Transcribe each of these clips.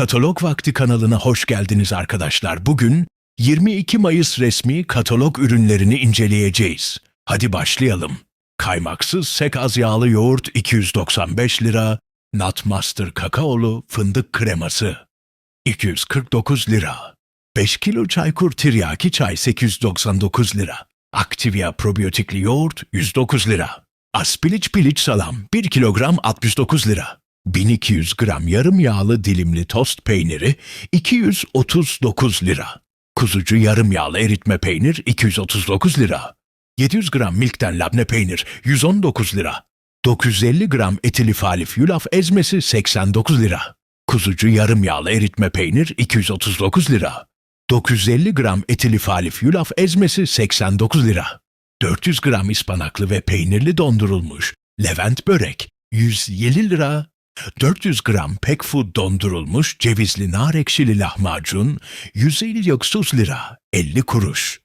Katalog Vakti kanalına hoş geldiniz arkadaşlar. Bugün 22 Mayıs resmi katalog ürünlerini inceleyeceğiz. Hadi başlayalım. Kaymaksız sek az yağlı yoğurt 295 lira, Nutmaster kakaolu fındık kreması 249 lira. 5 kilo Çaykur tiryaki çay 899 lira. Activia probiyotikli yoğurt 109 lira. Aspiliç piliç salam 1 kilogram 69 lira. 1200 gram yarım yağlı dilimli tost peyniri 239 lira. Kuzucu yarım yağlı eritme peynir 239 lira. 700 gram milkten labne peynir 119 lira. 950 gram etilif halif yulaf ezmesi 89 lira. Kuzucu yarım yağlı eritme peynir 239 lira. 950 gram etilif halif yulaf ezmesi 89 lira. 400 gram ıspanaklı ve peynirli dondurulmuş Levent börek 107 lira. 400 gram pek food dondurulmuş cevizli nar ekşili lahmacun 159 lira 50 kuruş.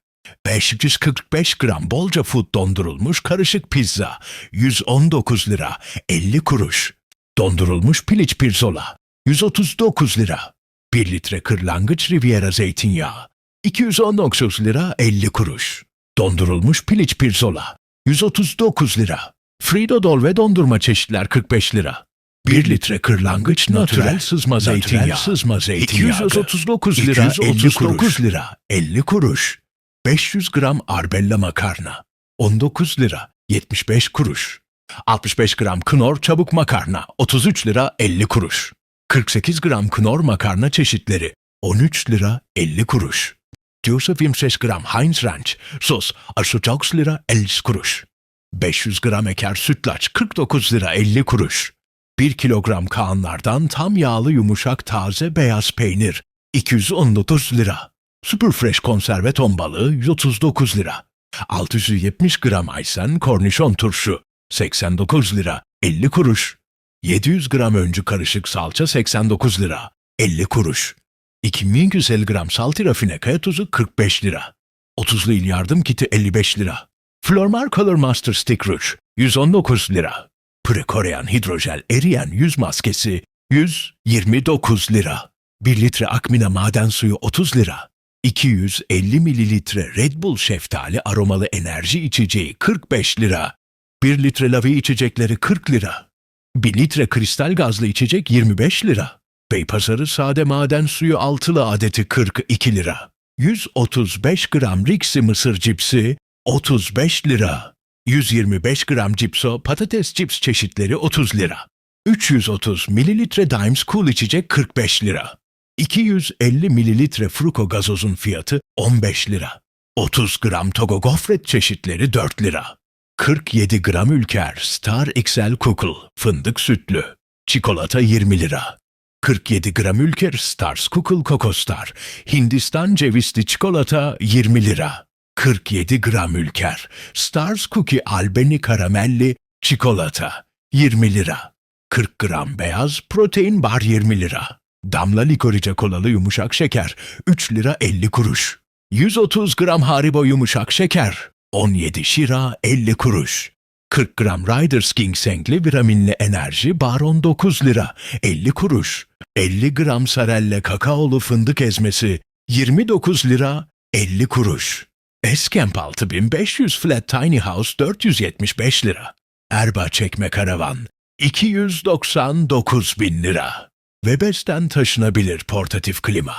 545 gram bolca food dondurulmuş karışık pizza 119 lira 50 kuruş. Dondurulmuş piliç pirzola 139 lira. 1 litre kırlangıç Riviera zeytinyağı 219 lira 50 kuruş. Dondurulmuş piliç pirzola 139 lira. Frito Dol ve dondurma çeşitler 45 lira. 1 litre kırlangıç natürel sızma zeytinyağı. sızma zeytinyağı. 239 lira 50 kuruş. lira 50 kuruş. 500 gram arbella makarna 19 lira 75 kuruş. 65 gram knor çabuk makarna 33 lira 50 kuruş. 48 gram knor makarna çeşitleri 13 lira 50 kuruş. 225 gram Heinz Ranch sos 39 lira 50 kuruş. 500 gram eker sütlaç 49 lira 50 kuruş. 1 kilogram Kaanlardan tam yağlı yumuşak taze beyaz peynir 219 lira. Superfresh konserve ton balığı 139 lira. 670 gram aysen kornişon turşu 89 lira 50 kuruş. 700 gram öncü karışık salça 89 lira 50 kuruş. 2150 gram salti rafine kaya tuzu 45 lira. 30'lu il yardım kiti 55 lira. Flormar Color Master Stick Rouge 119 lira. Pre-Korean hidrojel eriyen yüz maskesi 129 lira. 1 litre Akmina maden suyu 30 lira. 250 mililitre Red Bull şeftali aromalı enerji içeceği 45 lira. 1 litre lavi içecekleri 40 lira. 1 litre kristal gazlı içecek 25 lira. Beypazarı sade maden suyu altılı adeti 42 lira. 135 gram Rixi mısır cipsi 35 lira. 125 gram cipso patates cips çeşitleri 30 lira. 330 mililitre Dimes Cool içecek 45 lira. 250 mililitre Fruko gazozun fiyatı 15 lira. 30 gram Togo gofret çeşitleri 4 lira. 47 gram Ülker Star XL Kukul fındık sütlü. Çikolata 20 lira. 47 gram Ülker Stars Kukul Kokostar Hindistan cevizli çikolata 20 lira. 47 gram Ülker Stars Cookie Albeni karamelli çikolata 20 lira. 40 gram beyaz protein bar 20 lira. Damla likorice kolalı yumuşak şeker 3 lira 50 kuruş. 130 gram Haribo yumuşak şeker 17 şira 50 kuruş. 40 gram Riders Ginseng'li vitaminli enerji bar 19 lira 50 kuruş. 50 gram Sarelle kakaolu fındık ezmesi 29 lira 50 kuruş. Eskamp 6500 Flat Tiny House 475 lira. Erba çekme karavan 299 bin lira. Webesten taşınabilir portatif klima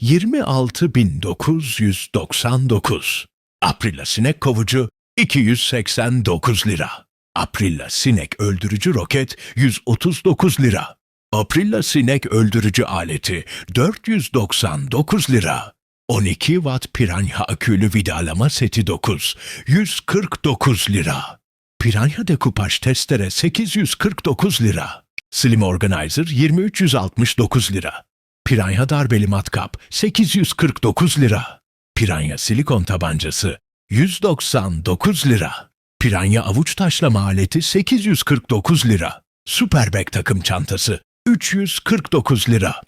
26999. Aprila sinek kovucu 289 lira. Aprila sinek öldürücü roket 139 lira. Aprila sinek öldürücü aleti 499 lira. 12 watt Piranha akülü vidalama seti 9 149 lira. Piranha dekupaj testere 849 lira. Slim Organizer 2369 lira. Piranha darbeli matkap 849 lira. Piranha silikon tabancası 199 lira. Piranha avuç taşlama aleti 849 lira. Superbag takım çantası 349 lira.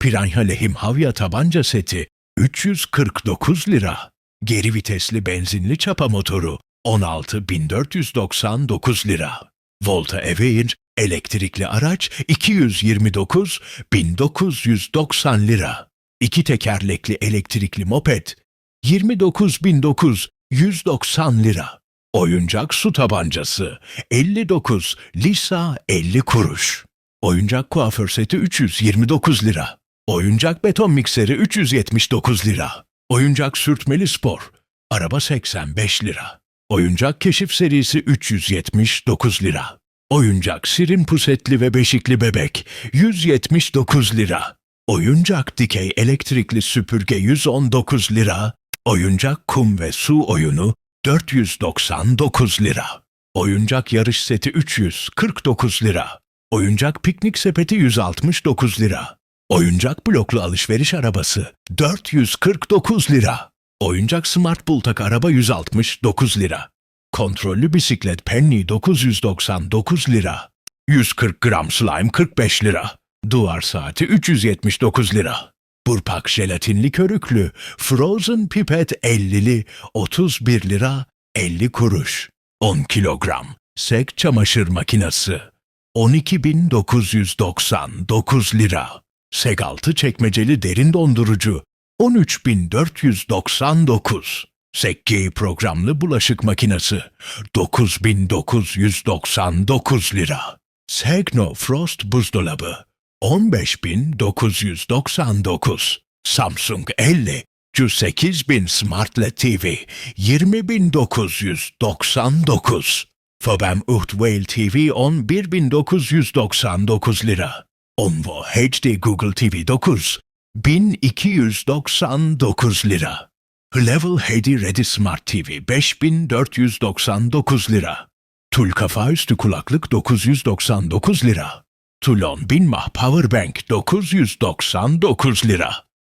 Piranha lehim havya tabanca seti 349 lira. Geri vitesli benzinli çapa motoru 16.499 lira. Volta Aveir Elektrikli araç 229 1990 lira. İki tekerlekli elektrikli moped 29.990 lira. Oyuncak su tabancası 59 lisa 50 kuruş. Oyuncak kuaför seti 329 lira. Oyuncak beton mikseri 379 lira. Oyuncak sürtmeli spor. Araba 85 lira. Oyuncak keşif serisi 379 lira. Oyuncak sirin pusetli ve beşikli bebek 179 lira. Oyuncak dikey elektrikli süpürge 119 lira. Oyuncak kum ve su oyunu 499 lira. Oyuncak yarış seti 349 lira. Oyuncak piknik sepeti 169 lira. Oyuncak bloklu alışveriş arabası 449 lira. Oyuncak Smart Bultak araba 169 lira. Kontrollü bisiklet Penny 999 lira. 140 gram slime 45 lira. Duvar saati 379 lira. Burpak jelatinli körüklü Frozen Pipet 50'li 31 lira 50 kuruş. 10 kilogram sek çamaşır makinesi 12.999 lira. Altı çekmeceli derin dondurucu 13.499. Sekki programlı bulaşık makinesi 9.999 lira. Segno Frost buzdolabı 15.999. Samsung 50 8000 Smart LED TV 20.999. Fobem Uht Whale TV 11.999 lira. Onvo HD Google TV 9 1299 lira. Level HD Ready Smart TV 5499 lira. Tul kafa üstü kulaklık 999 lira. Tulon Binmah Powerbank 999 lira.